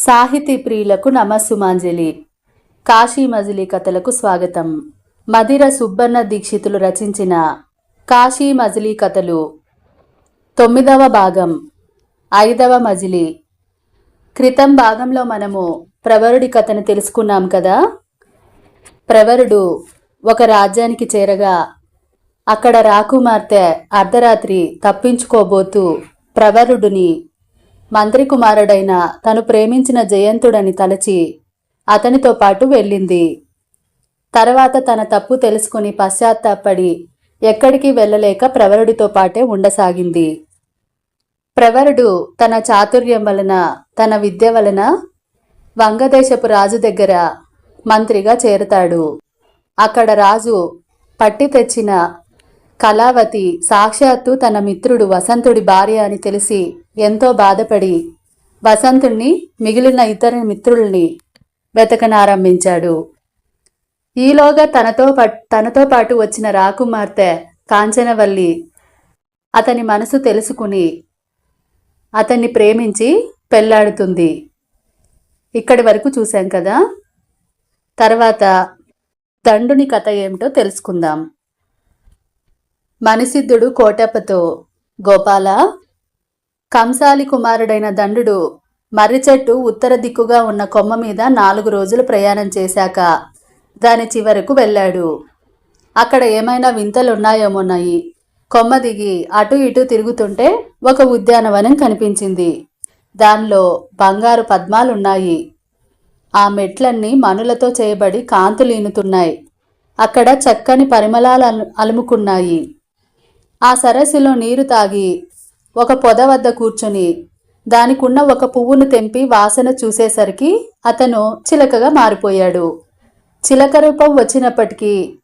సాహితీ ప్రియులకు నమస్సుమాంజలి. కాశీ మజిలీ కథలకు స్వాగతం. మదిర సుబ్బన్న దీక్షితులు రచించిన కాశీ మజిలీ కథలు. తొమ్మిదవ భాగం. ఐదవ మజిలీ. క్రితం భాగంలో మనము ప్రవరుడి కథను తెలుసుకున్నాం కదా? ప్రవరుడు ఒక రాజ్యానికి చేరగా అక్కడ రాకుమార్తె అర్ధరాత్రి తప్పించుకోబోతూ ప్రవరుడిని మంత్రి కుమారుడైన తను ప్రేమించిన జయంతుడని తలచి అతనితో పాటు వెళ్ళింది. తర్వాత తన తప్పు తెలుసుకుని పశ్చాత్తాపడి ఎక్కడికి వెళ్ళలేక ప్రవరుడితో పాటే ఉండసాగింది. ప్రవరుడు తన చాతుర్యం వలన తన విద్య వలన వంగదేశపు రాజు దగ్గర మంత్రిగా చేరతాడు. అక్కడ రాజు పట్టి తెచ్చిన కళావతి సాక్షాత్తు తన మిత్రుడు వసంతుడి భార్య అని తెలిసి ఎంతో బాధపడి వసంతుణ్ణి మిగిలిన ఇతర మిత్రుల్ని వెతకనారంభించాడు. ఈలోగా తనతో తనతో పాటు వచ్చిన రాకుమార్తె కాంచనవల్లి అతని మనసు తెలుసుకుని అతన్ని ప్రేమించి పెళ్ళాడుతుంది. ఇక్కడి వరకు చూశాం కదా? తర్వాత దండుని కథ ఏమిటో తెలుసుకుందాం. మణిసిద్ధుడు కోటప్పతో గోపాల కంసాలి కుమారుడైన దండుడు మర్రి చెట్టు ఉత్తర దిక్కుగా ఉన్న కొమ్మ మీద నాలుగు రోజులు ప్రయాణం చేశాక దాని చివరకు వెళ్ళాడు. అక్కడ ఏమైనా వింతలున్నాయేమోన్నాయి కొమ్మ దిగి అటు ఇటు తిరుగుతుంటే ఒక ఉద్యానవనం కనిపించింది. దానిలో బంగారు పద్మాలున్నాయి. ఆ మెట్లన్నీ మనులతో చేయబడి కాంతులీనుతున్నాయి. అక్కడ చక్కని పరిమళాలు అలుముకున్నాయి. ఆ సరస్సులో నీరు తాగి ఒక పొద వద్ద కూర్చుని దానికున్న ఒక పువ్వును తెంపి వాసన చూసేసరికి అతను చిలకగా మారిపోయాడు. చిలక రూపం వచ్చినప్పటికీ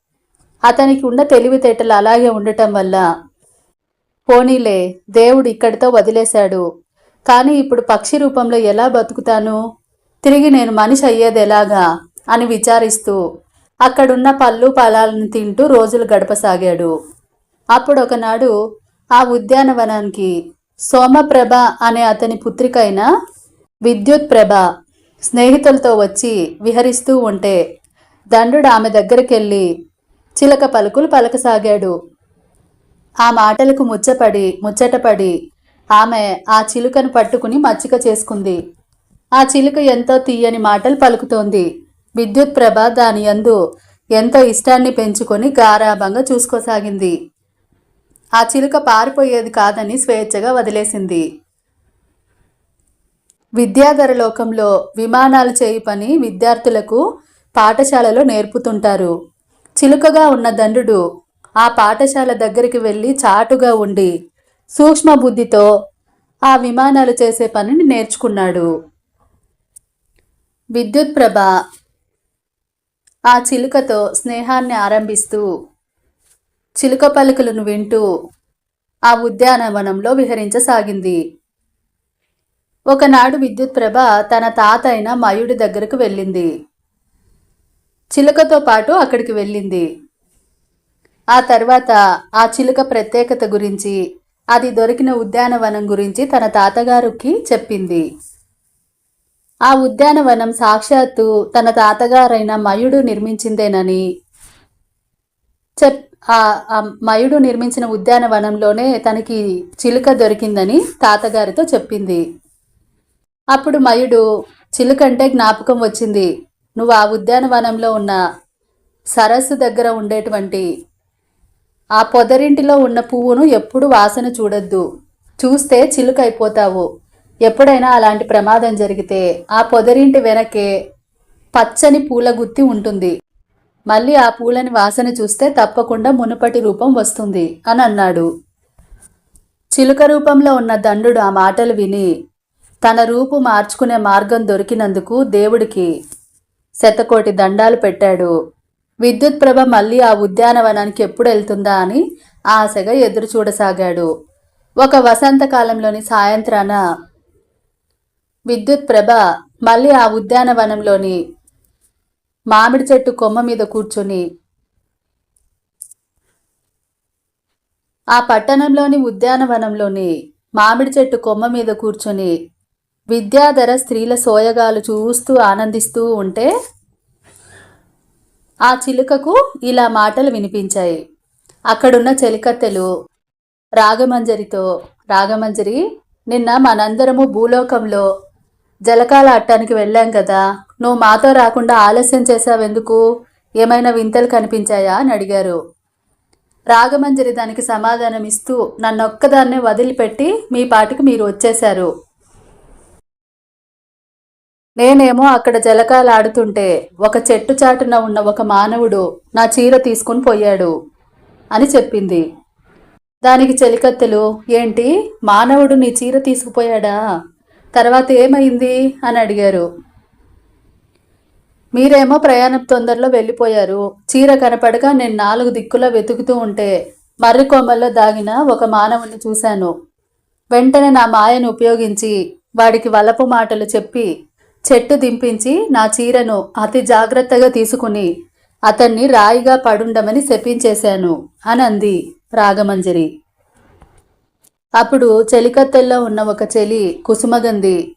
అతనికి ఉన్న తెలివితేటలు అలాగే ఉండటం వల్ల పోనీలే దేవుడు ఇక్కడితో వదిలేశాడు. కానీ ఇప్పుడు పక్షి రూపంలో ఎలా బతుకుతాను? తిరిగి నేను మనిషి అయ్యేది ఎలాగా? అని విచారిస్తూ అక్కడున్న పళ్ళు ఫలాలను తింటూ రోజులు గడపసాగాడు. అప్పుడు ఒకనాడు ఆ ఉద్యానవనానికి సోమప్రభ అనే అతని పుత్రికైన విద్యుత్ ప్రభ స్నేహితులతో వచ్చి విహరిస్తూ ఉంటే దండుడు ఆమె దగ్గరికెళ్ళి చిలక పలుకులు పలకసాగాడు. ఆ మాటలకు ముచ్చపడి ముచ్చటపడి ఆమె ఆ చిలుకను పట్టుకుని మచ్చిక చేసుకుంది. ఆ చిలుక ఎంతో తీయని మాటలు పలుకుతోంది. విద్యుత్ ప్రభ దాని యందు ఎంతో ఇష్టాన్ని పెంచుకొని గారాభంగా చూసుకోసాగింది. ఆ చిలుక పారిపోయేది కాదని స్వేచ్ఛగా వదిలేసింది. విద్యాధర లోకంలో విమానాలు చేయి పని విద్యార్థులకు పాఠశాలలో నేర్పుతుంటారు. చిలుకగా ఉన్న దండుడు ఆ పాఠశాల దగ్గరికి వెళ్ళి చాటుగా ఉండి సూక్ష్మ బుద్ధితో ఆ విమానాలు చేసే పనిని నేర్చుకున్నాడు. విద్యుత్ ప్రభ ఆ చిలుకతో స్నేహాన్ని ఆరంభిస్తూ చిలుక పలుకులను వింటూ ఆ ఉద్యానవనంలో విహరించసాగింది. ఒకనాడు విద్యుత్ ప్రభ తన తాత అయిన మయుడి దగ్గరకు వెళ్ళింది. చిలుకతో పాటు అక్కడికి వెళ్ళింది. ఆ తర్వాత ఆ చిలుక ప్రత్యేకత గురించి అది దొరికిన ఉద్యానవనం గురించి తన తాతగారికి చెప్పింది. ఆ ఉద్యానవనం సాక్షాత్తు తన తాతగారైన మయుడు నిర్మించిందేనని చెప్ ఆ మయుడు నిర్మించిన ఉద్యానవనంలోనే తనకి చిలుక దొరికిందని తాతగారితో చెప్పింది. అప్పుడు మయుడు చిలుకంటే జ్ఞాపకం వచ్చింది. నువ్వు ఆ ఉద్యానవనంలో ఉన్న సరస్సు దగ్గర ఉండేటువంటి ఆ పొదరింటిలో ఉన్న పువ్వును ఎప్పుడు వాసన చూడొద్దు. చూస్తే చిలుక అయిపోతావు. ఎప్పుడైనా అలాంటి ప్రమాదం జరిగితే ఆ పొదరింటి వెనకే పచ్చని పూల గుత్తి ఉంటుంది. మళ్ళీ ఆ పూలని వాసన చూస్తే తప్పకుండా మునుపటి రూపం వస్తుంది అని అన్నాడు. చిలుక రూపంలో ఉన్న దండుడు ఆ మాటలు విని తన రూపు మార్చుకునే మార్గం దొరికినందుకు దేవుడికి శతకోటి దండాలు పెట్టాడు. విద్యుత్ ప్రభ మళ్ళీ ఆ ఉద్యానవనానికి ఎప్పుడు వెళ్తుందా అని ఆశగా ఎదురు చూడసాగాడు. ఒక వసంతకాలంలోని సాయంత్రాన విద్యుత్ ప్రభ మళ్ళీ ఆ ఉద్యానవనంలోని మామిడి చెట్టు కొమ్మ మీద కూర్చుని ఆ పట్టణంలోని ఉద్యానవనంలోని మామిడి చెట్టు కొమ్మ మీద కూర్చొని విద్యాధర స్త్రీల సోయగాలు చూస్తూ ఆనందిస్తూ ఉంటే ఆ చిలుకకు ఇలా మాటలు వినిపించాయి. అక్కడున్న చెలికత్తెలు రాగమంజరితో రాగమంజరి నిన్న మనందరము భూలోకంలో జలకాల అట్టానికి వెళ్ళాం కదా. నువ్వు మాతో రాకుండా ఆలస్యం చేశావెందుకు? ఏమైనా వింతలు కనిపించాయా? అని అడిగారు. రాగమంజరి దానికి సమాధానం ఇస్తూ నన్నొక్కదాన్నే వదిలిపెట్టి మీ పాటికి మీరు వచ్చేశారు. నేనేమో అక్కడ జలకాలు ఆడుతుంటే ఒక చెట్టు చాటున ఉన్న ఒక మానవుడు నా చీర తీసుకుని పోయాడు అని చెప్పింది. దానికి చెలికత్తెలు ఏంటి? మానవుడు నీ చీర తీసుకుపోయాడా? తర్వాత ఏమైంది? అని అడిగారు. మీరేమో ప్రయాణం తొందరలో వెళ్ళిపోయారు. చీర కనపడక నేను నాలుగు దిక్కులో వెతుకుతూ ఉంటే మర్రి కొమ్మల్లో దాగిన ఒక మానవుని చూశాను. వెంటనే నా మాయను ఉపయోగించి వాడికి వలపు మాటలు చెప్పి చెట్టు దింపించి నా చీరను అతి జాగ్రత్తగా తీసుకుని అతన్ని రాయిగా పడుండమని శపించేశాను అని అంది రాగమంజరి. అప్పుడు చెలికత్తెల్లో ఉన్న ఒక చెలి కుసుమగంధి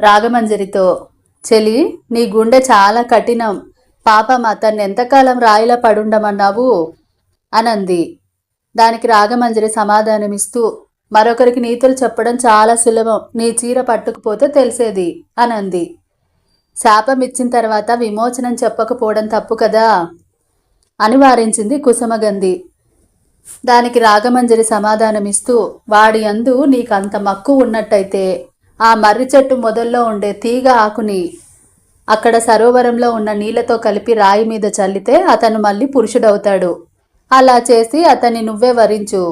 రాగమంజరితో చెలి నీ గుండె చాలా కఠినం. పాపం అతన్ని ఎంతకాలం రాయిలా పడుండమన్నావు? అనంది. దానికి రాగమంజరి సమాధానమిస్తూ మరొకరికి నీతులు చెప్పడం చాలా సులభం. నీ చీర పట్టుకుపోతే తెలిసేది. అనంది. శాపం ఇచ్చిన తర్వాత విమోచనం చెప్పకపోవడం తప్పు కదా? అని వారించింది కుసుమగంధి దానికి రాగమంజరి సమాధానమిస్తూ వాడి అందు నీకంత మక్కు ఉన్నట్టయితే ఆ మర్రి చెట్టు మొదల్లో ఉండే తీగ ఆకుని అక్కడ సరోవరంలో ఉన్న నీళ్ళతో కలిపి రాయి మీద చల్లితే అతను మళ్ళీ పురుషుడవుతాడు. అలా చేసి అతన్ని నువ్వే వరించు.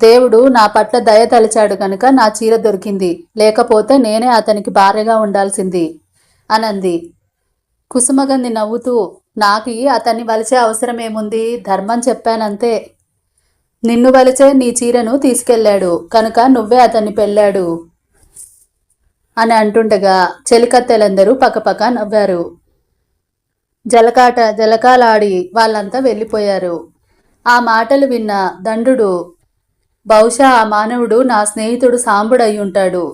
దేవుడు నా పట్ల దయ తలిచాడు గనుక నా చీర దొరికింది. లేకపోతే నేనే అతనికి భార్యగా ఉండాల్సింది. అనంది. కుసుమగంధి నవ్వుతూ నాకి అతన్ని వలిచే అవసరమేముంది? ధర్మం చెప్పానంతే. నిన్ను వలిచే నీ చీరను తీసుకెళ్ళాడు. కనుక నువ్వే అతన్ని పెళ్ళాడు. అని అంటుండగా చెలికత్తెలందరూ పక్కపక్క నవ్వారు. జలకాట జలకాలాడి వాళ్ళంతా వెళ్ళిపోయారు. ఆ మాటలు విన్న దండుడు బహుశా ఆ మానవుడు నా స్నేహితుడు సాంబుడయి ఉంటాడు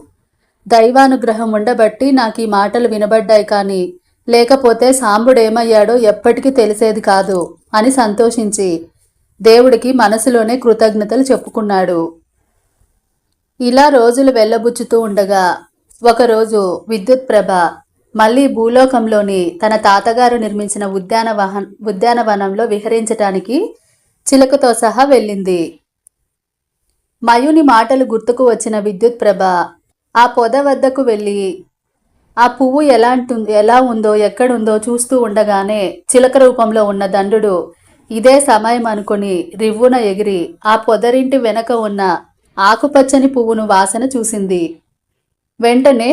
దైవానుగ్రహం ఉండబట్టి నాకు ఈ మాటలు వినబడ్డాయి కానీ లేకపోతే సాంబుడేమయ్యాడో ఎప్పటికీ తెలిసేది కాదు అని సంతోషించి దేవుడికి మనసులోనే కృతజ్ఞతలు చెప్పుకున్నాడు. ఇలా రోజులు వెళ్ళబుచ్చుతూ ఉండగా ఒకరోజు విద్యుత్ ప్రభ మళ్ళీ భూలోకంలోని తన తాతగారు నిర్మించిన ఉద్యానవహన్ ఉద్యానవనంలో విహరించటానికి చిలకతో సహా వెళ్ళింది. మయుని మాటలు గుర్తుకు వచ్చిన విద్యుత్ ప్రభ ఆ పొద వద్దకు వెళ్ళి ఆ పువ్వు ఎలాంటి ఎలా ఉందో ఎక్కడుందో చూస్తూ ఉండగానే చిలక రూపంలో ఉన్న దండుడు ఇదే సమయం అనుకుని రివ్వున ఎగిరి ఆ పొదరింటి వెనక ఉన్న ఆకుపచ్చని పువ్వును వాసన చూసింది. వెంటనే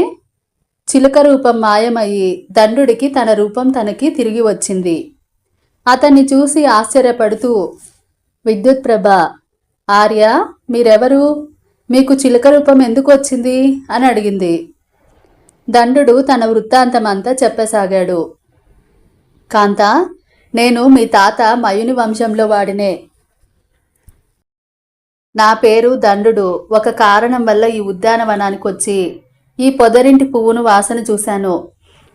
చిలుక రూపం మాయమయ్యి దండుడికి తన రూపం తనకి తిరిగి వచ్చింది. అతన్ని చూసి ఆశ్చర్యపడుతూ విద్యుత్ ప్రభ ఆర్య మీరెవరు? మీకు చిలుక రూపం ఎందుకు వచ్చింది? అని అడిగింది. దండుడు తన వృత్తాంతమంతా చెప్పసాగాడు. కాంత నేను మీ తాత మయుని వంశంలో వాడినే. నా పేరు దండుడు. ఒక కారణం వల్ల ఈ ఉద్యానవనానికి వచ్చి ఈ పొదరింటి పువ్వును వాసన చూశాను.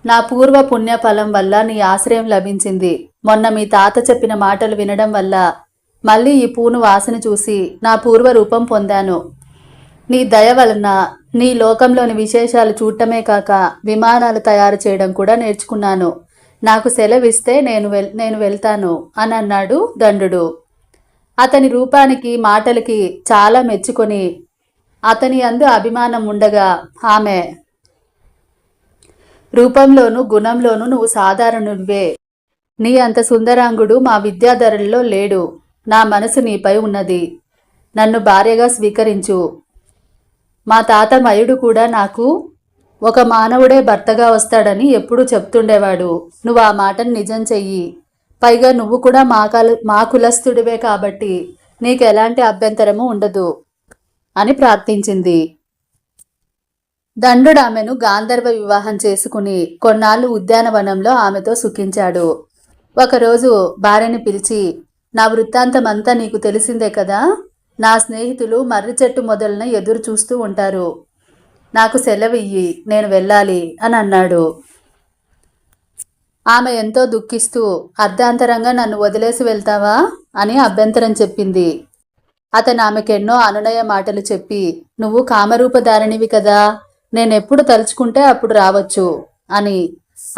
నా పూర్వ పుణ్యఫలం వల్ల నీ ఆశ్రయం లభించింది. మొన్న మీ తాత చెప్పిన మాటలు వినడం వల్ల మళ్ళీ ఈ పూను వాసన చూసి నా పూర్వ రూపం పొందాను. నీ దయ వలన నీ లోకంలోని విశేషాలు చూడటమే కాక విమానాలు తయారు చేయడం కూడా నేర్చుకున్నాను. నాకు సెలవిస్తే నేను వెల్ నేను వెళ్తాను అని అన్నాడు దండుడు. అతని రూపానికి మాటలకి చాలా మెచ్చుకొని అతని అందు అభిమానం ఉండగా ఆమె రూపంలోను గుణంలోను నువ్వు సాధారణుడివే నీ అంత సుందరాంగుడు మా విద్యాధరుల్లో లేడు. నా మనసు నీపై ఉన్నది. నన్ను భార్యగా స్వీకరించు. మా తాత మయుడు కూడా నాకు ఒక మానవుడే భర్తగా వస్తాడని ఎప్పుడూ చెప్తుండేవాడు. నువ్వు ఆ మాటను నిజం చెయ్యి. పైగా నువ్వు కూడా మా కల మా కులస్థుడివే కాబట్టి నీకు ఎలాంటి అభ్యంతరము ఉండదు అని ప్రార్థించింది. దండుడు ఆమెను గాంధర్వ వివాహం చేసుకుని కొన్నాళ్ళు ఉద్యానవనంలో ఆమెతో సుఖించాడు. ఒకరోజు భార్యని పిలిచి నా వృత్తాంతమంతా నీకు తెలిసిందే కదా? నా స్నేహితులు మర్రి చెట్టు మొదలన ఎదురు చూస్తూ ఉంటారు. నాకు సెలవియ్యి నేను వెళ్ళాలి అని అన్నాడు. ఆమె ఎంతో దుఃఖిస్తూ అర్ధాంతరంగా నన్ను వదిలేసి వెళ్తావా అని అభ్యంతరం చెప్పింది. అతను ఆమెకెన్నో అనునయ మాటలు చెప్పి నువ్వు కామరూపధారిణివి కదా నేనెప్పుడు తలుచుకుంటే అప్పుడు రావచ్చు అని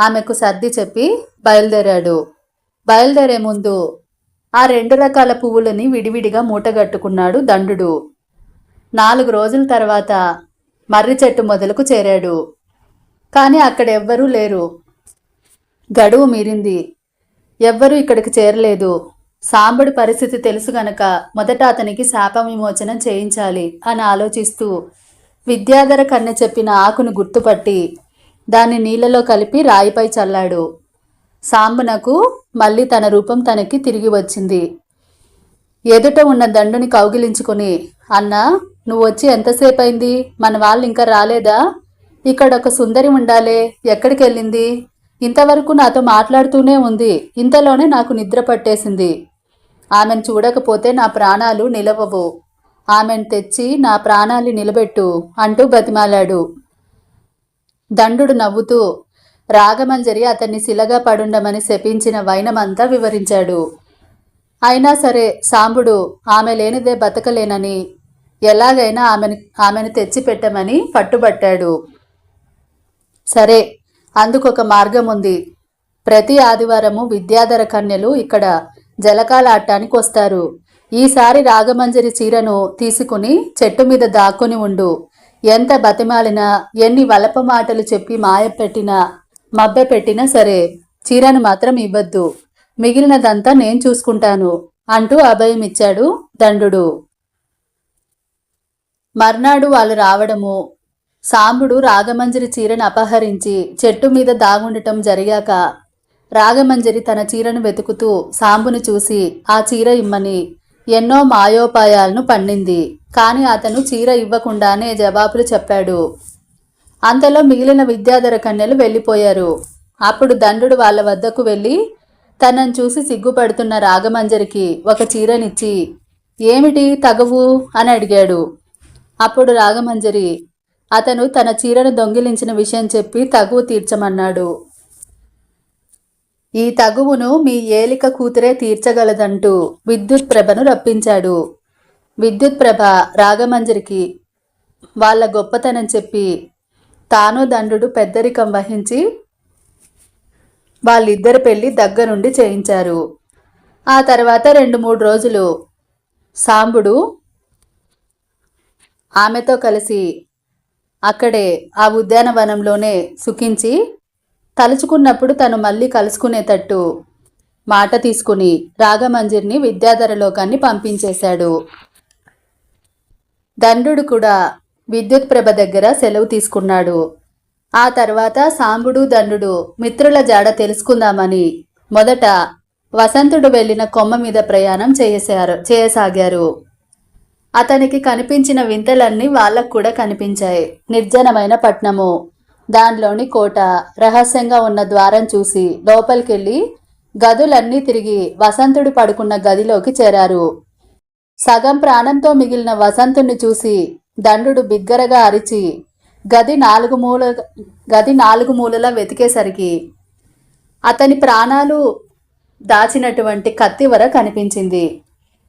ఆమెకు సర్ది చెప్పి బయలుదేరాడు. బయలుదేరే ముందు ఆ రెండు రకాల పువ్వులని విడివిడిగా మూటగట్టుకున్నాడు దండుడు. నాలుగు రోజుల తర్వాత మర్రి చెట్టు మొదలకు చేరాడు. కానీ అక్కడెవ్వరూ లేరు. గడువు మీరింది. ఎవ్వరూ ఇక్కడికి చేరలేదు. సాంబడి పరిస్థితి తెలుసు గనక మొదట అతనికి శాప విమోచనం చేయించాలి అని ఆలోచిస్తూ విద్యాధర కన్నె చెప్పిన ఆకును గుర్తుపట్టి దాన్ని నీళ్ళలో కలిపి రాయిపై చల్లాడు. సాంబనకు మళ్ళీ తన రూపం తనకి తిరిగి వచ్చింది. ఎదుట ఉన్న దండుని కౌగిలించుకుని అన్నా నువ్వు వచ్చి ఎంతసేపు అయింది మన వాళ్ళు ఇంకా రాలేదా? ఇక్కడ ఒక సుందరి ఉండాలే. ఎక్కడికి వెళ్ళింది ఇంతవరకు నాతో మాట్లాడుతూనే ఉంది. ఇంతలోనే నాకు నిద్ర పట్టేసింది. ఆమెను చూడకపోతే నా ప్రాణాలు నిలవవు. ఆమెను తెచ్చి నా ప్రాణాలు నిలబెట్టు అంటూ బతిమాలాడు. దండుడు నవ్వుతూ రాగమంజరి అతన్ని శిలగా పడుండమని శపించిన వైనమంతా వివరించాడు. అయినా సరే సాంబుడు ఆమె లేనిదే బతకలేనని ఎలాగైనా ఆమెను ఆమెను తెచ్చిపెట్టమని పట్టుబట్టాడు. సరే అందుకొక మార్గం ఉంది ప్రతి ఆదివారము విద్యాధర కన్యలు ఇక్కడ జలకాల ఆడటానికి వస్తారు. ఈసారి రాగమంజరి చీరను తీసుకుని చెట్టు మీద దాక్కుని ఉండు. ఎంత బతిమాలినా ఎన్ని వలప మాటలు చెప్పి మాయ పెట్టినా మబ్బె పెట్టినా సరే చీరను మాత్రం ఇవ్వద్దు. మిగిలినదంతా నేను చూసుకుంటాను అంటూ అభయం ఇచ్చాడు దండుడు. మర్నాడు వాళ్ళు రావడము సాంబుడు రాగమంజరి చీరను అపహరించి చెట్టు మీద దాగుండటం జరిగాక రాగమంజరి తన చీరను వెతుకుతూ సాంబుని చూసి ఆ చీర ఇమ్మని ఎన్నో మాయోపాయాలను పండింది. కాని అతను చీర ఇవ్వకుండానే జవాబులు చెప్పాడు. అంతలో మిగిలిన విద్యాధర కన్యలు వెళ్ళిపోయారు. అప్పుడు దండుడు వాళ్ళ వద్దకు వెళ్ళి తనను చూసి సిగ్గుపడుతున్న రాగమంజరికి ఒక చీరనిచ్చి ఏమిటి తగవు? అని అడిగాడు. అప్పుడు రాగమంజరి అతను తన చీరను దొంగిలించిన విషయం చెప్పి తగువు తీర్చమన్నాడు. ఈ తగువును మీ ఏలిక కూతురే తీర్చగలదంటూ విద్యుత్ ప్రభను రప్పించాడు. విద్యుత్ ప్రభ రాగమంజరికి వాళ్ళ గొప్పతనం చెప్పి తాను దండుడు పెద్దరికం వహించి వాళ్ళిద్దరి పెళ్ళి దగ్గరుండి చేయించారు. ఆ తర్వాత రెండు మూడు రోజులు సాంబుడు ఆమెతో కలిసి అక్కడే ఆ ఉద్యానవనంలోనే సుఖించి తలుచుకున్నప్పుడు తను మళ్ళీ కలుసుకునేటట్టు మాట తీసుకుని రాగమంజిర్ని విద్యాధర లోకాన్ని పంపించేశాడు. దండుడు కూడా విద్యుత్ ప్రభ దగ్గర సెలవు తీసుకున్నాడు. ఆ తర్వాత సాంబుడు దండుడు మిత్రుల జాడ తెలుసుకుందామని మొదట వసంతుడు వెళ్ళిన కొమ్మ మీద ప్రయాణం చేయసారు చేయసాగారు. అతనికి కనిపించిన వింతలన్నీ వాళ్ళకు కూడా కనిపించాయి. నిర్జనమైన పట్నము. దానిలోని కోట రహస్యంగా ఉన్న ద్వారం చూసి లోపలికెళ్ళి గదులన్నీ తిరిగి వసంతుడు పడుకున్న గదిలోకి చేరారు. సగం ప్రాణంతో మిగిలిన వసంతుణ్ణి చూసి దండుడు బిగ్గరగా అరిచి గది నాలుగు మూల గది నాలుగు మూలలా వెతికేసరికి అతని ప్రాణాలు దాచినటువంటి కత్తివర కనిపించింది.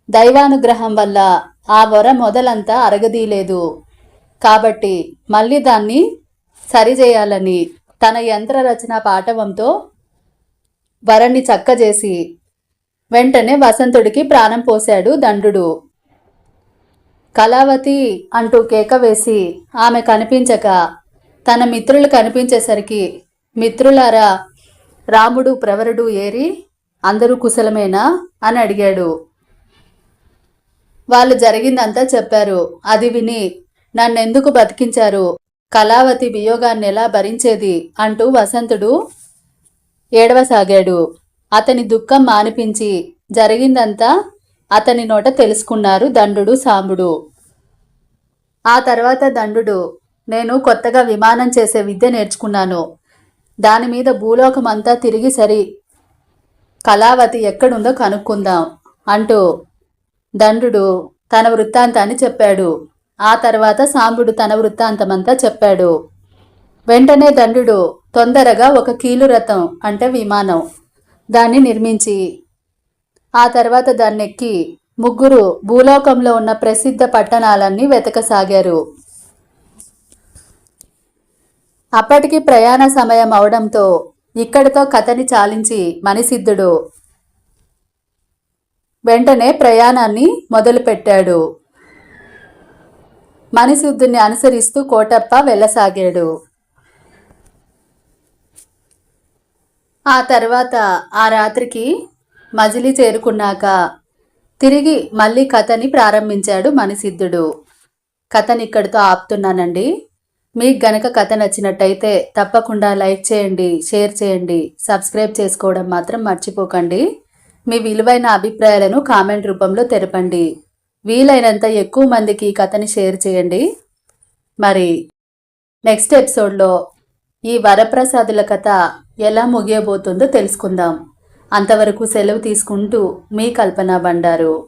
దైవానుగ్రహం వల్ల ఆ వర మొదలంతా అరగదీలేదు కాబట్టి మళ్ళీ దాన్ని సరిచేయాలని తన యంత్ర రచన పాటవంతో చక్కజేసి వెంటనే వసంతుడికి ప్రాణం పోశాడు దండుడు. కళావతి అంటూ కేక వేసి ఆమె కనిపించక తన మిత్రులు కనిపించేసరికి మిత్రులారా రాముడు ప్రవరుడు ఏరి అందరూ కుశలమేనా అని అడిగాడు. వాళ్ళు జరిగిందంతా చెప్పారు. అది విని నన్నెందుకు బతికించారు? కళావతి వియోగాన్ని ఎలా భరించేది? అంటూ వసంతుడు ఏడవసాగాడు. అతని దుఃఖం మానిపించి జరిగిందంతా అతని నోట తెలుసుకున్నారు దండుడు సాంబుడు. ఆ తర్వాత దండుడు నేను కొత్తగా విమానం చేసే విద్య నేర్చుకున్నాను. దాని మీద భూలోకమంతా తిరిగి సరి కళావతి ఎక్కడుందో కనుక్కుందాం అంటూ దండుడు తన వృత్తాంతాన్ని చెప్పాడు. ఆ తర్వాత సాంబుడు తన వృత్తాంతమంతా చెప్పాడు. వెంటనే దండుడు తొందరగా ఒక కీలు రథం అంటే విమానం దాన్ని నిర్మించి ఆ తర్వాత దాన్నెక్కి ముగ్గురు భూలోకంలో ఉన్న ప్రసిద్ధ పట్టణాలన్నీ వెతకసాగారు. అప్పటికి ప్రయాణ సమయం అవడంతో ఇక్కడితో కథని చాలించి మణిసిద్ధుడు వెంటనే ప్రయాణాన్ని మొదలుపెట్టాడు. మణిశుద్ధుని అనుసరిస్తూ కోటప్ప వెళ్ళసాగాడు. ఆ తర్వాత ఆ రాత్రికి మజిలీ చేరుకున్నాక తిరిగి మళ్ళీ కథని ప్రారంభించాడు మణిసిద్ధుడు కథని ఇక్కడితో ఆపుతున్నానండి. మీకు గనక కథ నచ్చినట్టయితే తప్పకుండా లైక్ చేయండి షేర్ చేయండి సబ్స్క్రైబ్ చేసుకోవడం మాత్రం మర్చిపోకండి. మీ విలువైన అభిప్రాయాలను కామెంట్ రూపంలో తెరపండి. వీలైనంత ఎక్కువ మందికి ఈ కథని షేర్ చేయండి. మరి నెక్స్ట్ ఎపిసోడ్లో ఈ వరప్రసాదుల కథ ఎలా ముగియబోతుందో తెలుసుకుందాం. అంతవరకు సెలవు తీసుకుంటూ మీ కల్పన బండారు